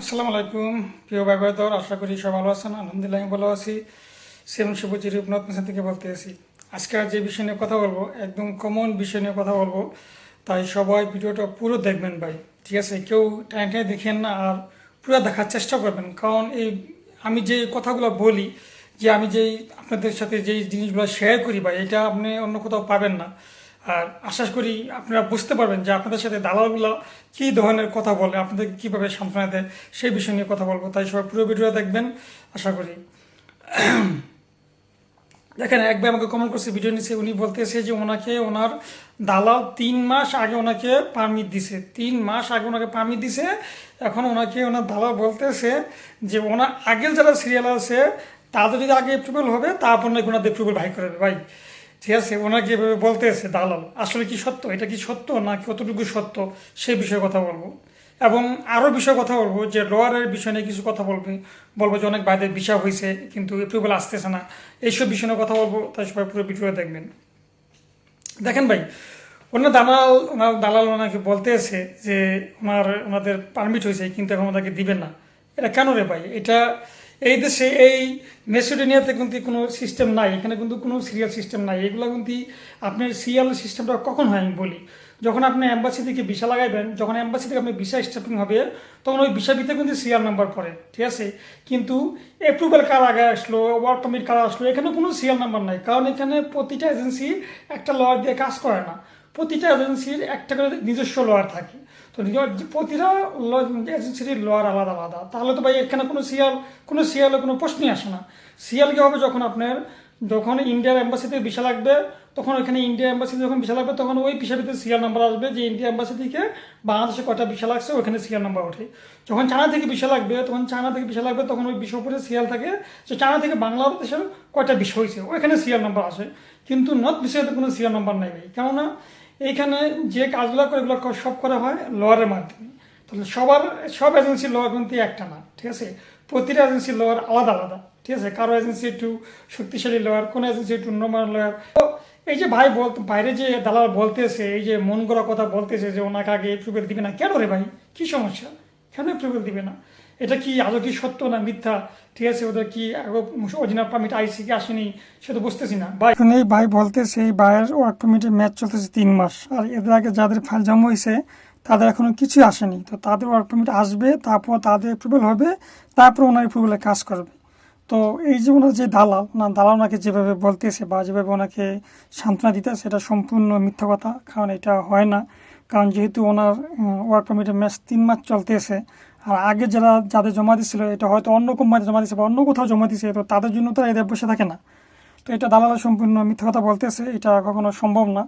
আসসালামু আলাইকুম। প্রিয় ভাইদর আশা করি সব ভালো আছেন। আলহামদুলিল্লাহ আমি ভালো আছি। সেম শুভজির রূপনাথ মিশন থেকে বলতে আছি। আজকে যে বিষয় নিয়ে কথা বলব, একদম কমন বিষয় নিয়ে কথা বলব, তাই সবাই ভিডিওটা পুরো দেখবেন ভাই, ঠিক আছে? কেউ টাইম টাইম দেখেন না আর পুরো দেখার চেষ্টা করবেন। কারণ এই আমি যে কথাগুলো বলি, যে আমি যেই আপনাদের সাথে যেই জিনিসগুলো শেয়ার করি ভাই, এটা আপনি অন্য কোথাও পাবেন না। আর আশা করি আপনারা বুঝতে পারবেন যে আপনাদের সাথে দালালগুলো কী ধরনের কথা বলে, আপনাদের কীভাবে সান্ত্বনা দেয়, সেই বিষয় নিয়ে কথা বলব। তাই সবাই পুরো ভিডিও দেখবেন, আশা করি। দেখেন একবার আমাকে কমেন্ট করছে, ভিডিও নিচে উনি বলতেছে যে ওনাকে, ওনার দালাল তিন মাস আগে ওনাকে পারমিট দিছে। তিন মাস আগে ওনাকে পারমিট দিছে। এখন ওনাকে ওনার দালাল বলতেছে যে ওনার আগের যারা সিরিয়াল আছে, তাদের যদি আগে অ্যাপ্রুভেল হবে, তারপর নাকি ওনাদের অ্যাপ্রুভেল ভাই করে ভাই ঠিক আছে, ওনাকে এভাবে বলতেছে দালাল। আসলে কি সত্য? এটা কি সত্য না কতটুকু সত্য? সেই বিষয়ে কথা বলব। এবং আরও বিষয়ে কথা বলব যে, লোয়ারের বিষয় নিয়ে কিছু কথা বলবে। বলব যে, অনেক বাইরের বিষয় হয়েছে, কিন্তু অ্যাপ্রুভেল আসতেছে না। এইসব বিষয় নিয়ে কথা বলব, তাই সবাই পুরো ভিডিও দেখবেন। দেখেন ভাই, ওনার দালাল ওনার দালাল ওনাকে বলতে বলতেছে যে, ওনার, ওনাদের পারমিট হয়েছে, কিন্তু এখন ওনাকে দিবেন না। এটা কেন রে ভাই? এটা এই দেশে এই মেসিডোনিয়াতে কিন্তু কোনো সিস্টেম নাই, এখানে কিন্তু কোনো সিরিয়াল সিস্টেম নাই। এগুলো কিন্তু আপনার সিরিয়াল সিস্টেমটা কখন হয় আমি বলি? যখন আপনি অ্যাম্বাসি থেকে ভিসা লাগাইবেন, যখন অ্যাম্বাসি থেকে আপনার ভিসা স্টার্টিং হবে, তখন ওই ভিসা ভিতরে কিন্তু সিরিয়াল নাম্বার পড়ে, ঠিক আছে? কিন্তু অ্যাপ্রুভাল কার আগে আসলো ওয়ার্ক পারমিট কার আসলো, এখানে কোনো সিরিয়াল নাম্বার নাই। কারণ এখানে প্রতিটা এজেন্সি একটা লয়ার দিয়ে কাজ করে না। প্রতিটা এজেন্সির একটা করে নিজস্ব লয়ার থাকে। তো প্রতিটা এজেন্সির লয়ার আলাদা আলাদা। তাহলে তো ভাই এখানে কোনো সিয়াল কোনো সিয়ালে কোনো প্রশ্নই আসে না। সিয়াল কী হবে যখন আপনার, যখন ইন্ডিয়ার অ্যাম্বাসিতে ভিসা লাগবে, তখন ওখানে ইন্ডিয়া অ্যাম্বাসিতে যখন ভিসা লাগবে, তখন ওই ভিতরে সিয়াল নাম্বার আসবে যে ইন্ডিয়া অ্যাম্বাসি থেকে বাংলাদেশে কটা ভিসা লাগছে ওখানে সিয়াল নাম্বার ওঠে। যখন চায়না থেকে ভিসা লাগবে, তখন চায়না থেকে ভিসা লাগবে, তখন ওই বিষয় উপরে সিয়াল থাকে যে চায়না থেকে বাংলাদেশের কয়টা বিষয় হয়েছে, ওইখানে সিয়াল নাম্বার আসে। কিন্তু নর্থ বিষয়তে কোনো সিয়াল নাম্বার নেই কেননা এইখানে যে কাজগুলো করে এগুলো সব করা হয় লোয়ারের মাধ্যমে। তাহলে সবার, সব এজেন্সির লোয়ার কিন্তু একটা না, ঠিক আছে? প্রতিটা এজেন্সির লোয়ার আলাদা আলাদা, ঠিক আছে? কারও এজেন্সি একটু শক্তিশালী লোয়ার কোনো এজেন্সি একটু নর্মাল লোয়ার তো এই যে ভাই বল বাইরে যে দালাল বলতেছে, এই যে মন গড়া কথা বলতেছে যে ওনাকে আগে অ্যাপ্রুভেল দিবে না, কেন রে ভাই? কি সমস্যা? কেন অ্যাপ্রুভেল দিবে না? এটা কি আদৌ কি সত্য না মিথ্যা? ঠিক আছে, ওদের কি অরিজিনাল পারমিট আইসি কি আসেনি সেটা বুঝতেছি না। ভাই এখন এই ভাই বলতেছে এই ভাইয়ের ওয়ার্ক পারমিটের ম্যাচ চলতেছে তিন মাস। আর এদের আগে যাদের ফাইল জমা হয়েছে, তাদের এখনও কিছুই আসেনি। তো তাদের ওয়ার্ক পারমিট আসবে, তারপর তাদের অ্যাপ্রুভেল হবে, তারপর ওনার অ্যাপ্রুভেলে কাজ করবে। তো এই যে ওনার যে দালাল, না, দালাল ওনাকে যেভাবে বলতেছে বা যেভাবে ওনাকে সান্ত্বনা দিতে সেটা সম্পূর্ণ মিথ্যা কথা। কারণ এটা হয় না। কারণ যেহেতু ওনার ওয়ার্ক পারমিটের ম্যাচ তিন মাস চলতেছে আর আগে যারা, যাদের জমা দিচ্ছিল এটা হয়তো অন্য কোম্পানিতে জমা দিচ্ছে বা অন্য কোথাও জমা দিচ্ছে তো তাদের জন্য তো এদের বসে থাকে না। তো এটা দালালের সম্পূর্ণ মিথ্যা কথা বলতেছে, এটা কখনো সম্ভব না।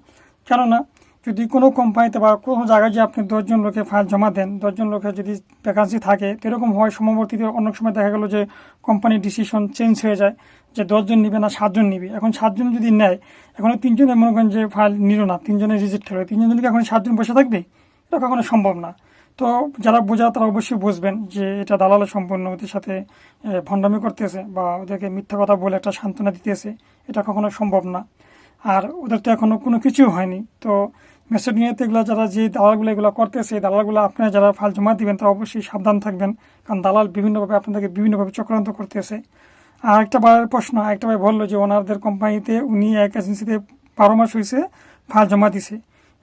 কেননা, যদি কোনো কোম্পানিতে বা কোনো জায়গায় যে আপনি দশজন লোকে ফাইল জমা দেন, দশজন লোকের যদি ভ্যাকান্সি থাকে এরকম হয় সমবর্তীতে অনেক সময় দেখা গেলো যে কোম্পানির ডিসিশন চেঞ্জ হয়ে যায়, যে দশজন নিবে না, সাতজন নিবে। এখন সাতজন যদি নেয়, এখন ওই তিনজনে মনে করেন যে ফাইল নিল না, তিনজনে রিজেক্ট হলো, তিনজন কি এখন সাতজন বসে থাকবে, এটা কখনো সম্ভব না। তো যারা বোঝা তারা অবশ্যই বুঝবেন যে এটা দালালের সম্পূর্ণ ওদের সাথে ভণ্ডামি করতেছে বা ওদেরকে মিথ্যা কথা বলে একটা সান্ত্বনা দিতেছে, এটা কখনো সম্ভব না। আর ওদের তো এখনও কোনো কিছু হয়নি। তো মেসেডিয়াতে এগুলো যারা যে দালালগুলো এগুলো করতেছে, এই দালালগুলো আপনারা যারা ফাল জমা দিবেন, তারা অবশ্যই সাবধান থাকবেন। কারণ দালাল বিভিন্নভাবে আপনাদেরকে বিভিন্নভাবে চক্রান্ত করতেছে। আর একটা বার প্রশ্ন একটা ভাই বলল যে ওনাদের কোম্পানিতে উনি এক এজেন্সিতে বারো মাস হয়েছে ফাল জমা দিছে।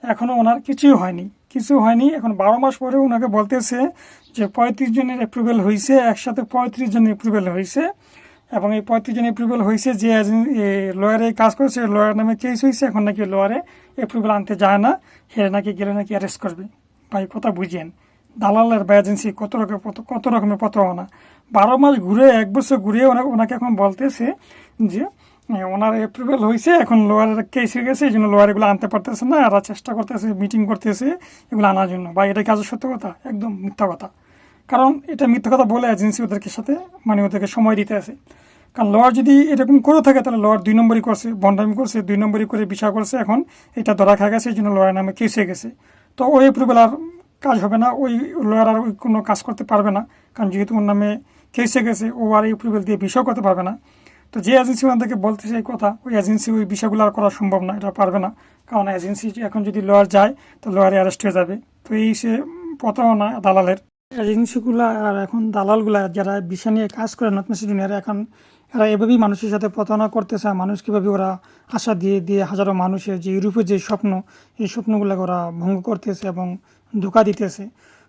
এখনও ওনার কিছুই হয়নি। কিছু হয়নি। এখন বারো মাস পরে ওনাকে বলতেছে যে পঁয়ত্রিশ জনের অ্যাপ্রুভেল হয়েছে একসাথে পঁয়ত্রিশ জনের অ্যাপ্রুভেল হয়েছে এবং এই পঁয়ত্রিশ জন অ্যাপ্রুভেল হয়েছে যে লয়ারে কাজ করেছে লয়ার নামে কেস হয়েছে এখন নাকি লয়ারে অ্যাপ্রুভেল আনতে যায় না হেরে নাকি গেলে নাকি অ্যারেস্ট করবে। ভাই, কথা বুঝেন, দালালের বা এজেন্সি কত রকম কত রকমের প্রতারণা বারো মাস ঘুরে, এক বছর ঘুরে ওনা- ওনাকে এখন বলতেছে যে ওনার অ্যাপ্রুভেল হয়েছে, এখন লোয়ারের কেস হয়ে গেছে, এই জন্য লোয়ার এগুলো আনতে পারতেছে না আর চেষ্টা করতেছে মিটিং করতেছে, এগুলো আনার জন্য। বা এটা কি আজ সত্য কথা? একদম মিথ্যা কথা। কারণ এটা মিথ্যা কথা বলে এজেন্সি ওদেরকে সাথে মানে ওদেরকে সময় দিতে আছে। কারণ লোয়ার যদি এরকম করে থাকে, তাহলে লোয়ার দুই নম্বরই করছে, বন্ডামি করছে, দুই নম্বরই করে বিষয় করছে এখন, এটা ধরা খা গেছে, এই জন্য লোয়ার নামে কেস গেছে। তো ওই অ্যাপ্রুভেল আর কাজ হবে না, ওই লয়ার আর ওই কোনো কাজ করতে পারবে না। কারণ যেহেতু ওর নামে কেস গেছে, ও আর অ্যাপ্রুভেল দিয়ে বিষয় করতে পারবে না। তো যে এজেন্সি ওনাদেরকে বলতে চাই কথা, ওই এজেন্সি ওই বিষয়গুলো আর করা সম্ভব না, এটা পারবে না। কারণ এজেন্সি এখন যদি লয়ার যায়, তো লয়ারে অ্যারেস্ট হয়ে যাবে। তো এই সে প্রতারণা দালালের। এজেন্সিগুলো আর এখন দালালগুলা যারা বিষয় নিয়ে কাজ করে নর্থ মেসিডোনিয়ার এখন এরা এভাবেই মানুষের সাথে প্রতারণা করতেছে মানুষ কীভাবে ওরা আশা দিয়ে দিয়ে হাজারো মানুষের যে ইউরোপের যে স্বপ্ন, এই স্বপ্নগুলোকে ওরা ভঙ্গ করতেছে এবং ধোকা দিতেছে।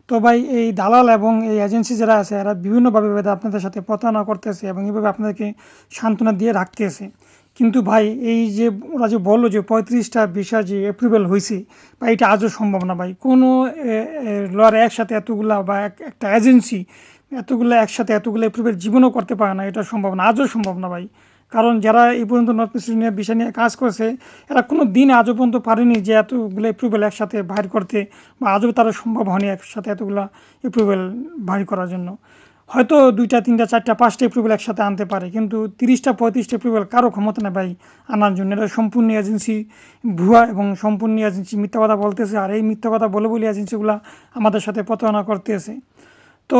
তো ভাই, এই দালাল এবং এই এজেন্সি যারা আছে, এরা বিভিন্নভাবে আপনাদের সাথে প্রতারণা করতেছে এবং এইভাবে আপনাদেরকে সান্ত্বনা দিয়ে রাখতেছে। কিন্তু ভাই, এই যে ওরা যে বলল যে পঁয়ত্রিশটা ভিসা যে অ্যাপ্রুভেল হয়েছে বা এটা আজও সম্ভব না ভাই। কোনো লয়ার একসাথে এতগুলা বা এক- একটা এজেন্সি এতগুলো একসাথে এতগুলো অ্যাপ্রুভেল জীবনও করতে পারে না, এটা সম্ভব না, আজও সম্ভব না ভাই। কারণ যারা এই পর্যন্ত নর্থ ইস্ট নিয়ে বিষয় নিয়ে কাজ করছে, এরা কোনো দিন আজও পর্যন্ত পারেনি যে এতগুলো অ্যাপ্রুভেল একসাথে বাইর করতে বা আজও তারা সম্ভব হয়নি একসাথে এতগুলো অ্যাপ্রুভেল বাইর করার জন্য। হয়তো দুইটা, তিনটা, চারটা, পাঁচটা অ্যাপ্রুভেল একসাথে আনতে পারে, কিন্তু তিরিশটা, পঁয়ত্রিশটা অ্যাপ্রুভেল কারও ক্ষমতা নেই ভাই আনার জন্য। এটা সম্পূর্ণ এজেন্সি ভুয়া এবং সম্পূর্ণ এজেন্সি মিথ্যা কথা বলতেছে, আর এই মিথ্যা কথা বলে বলে এজেন্সিগুলো আমাদের সাথে প্রতারণা করতেছে। তো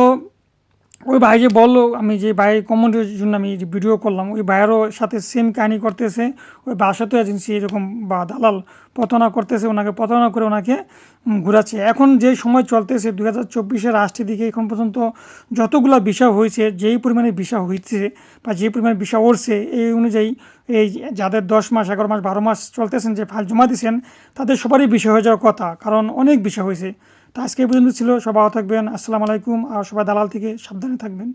ওই ভাই যে বলল, আমি যে ভাই কমেন্টের জন্য আমি যে ভিডিও করলাম, ওই ভাইয়েরও সাথে সেম কাহিনি করতেছে, ওই বাসাতে এজেন্সি এরকম বা দালাল প্রতারণা করতেছে, ওনাকে প্রতারণা করে ওনাকে ঘুরাচ্ছে। এখন যে সময় চলতেছে দু হাজার চব্বিশের লাস্টের দিকে এখন পর্যন্ত যতগুলো বিষয় হয়েছে, যেই পরিমাণে বিষয় হয়েছে বা যে পরিমাণে বিষয় উঠছে এই অনুযায়ী এই যাদের দশ মাস, এগারো মাস, বারো মাস চলতেছেন, যে ফাইল জমা দিয়েছেন তাদের সবারই বিষয় হয়ে যাওয়ার কথা, কারণ অনেক বিষয় হয়েছে। তো আজকে পর্যন্ত ছিল সবাই থাকবেন। আসসালামু আলাইকুম আর সবাই দালাল থেকে সাবধানে থাকবেন।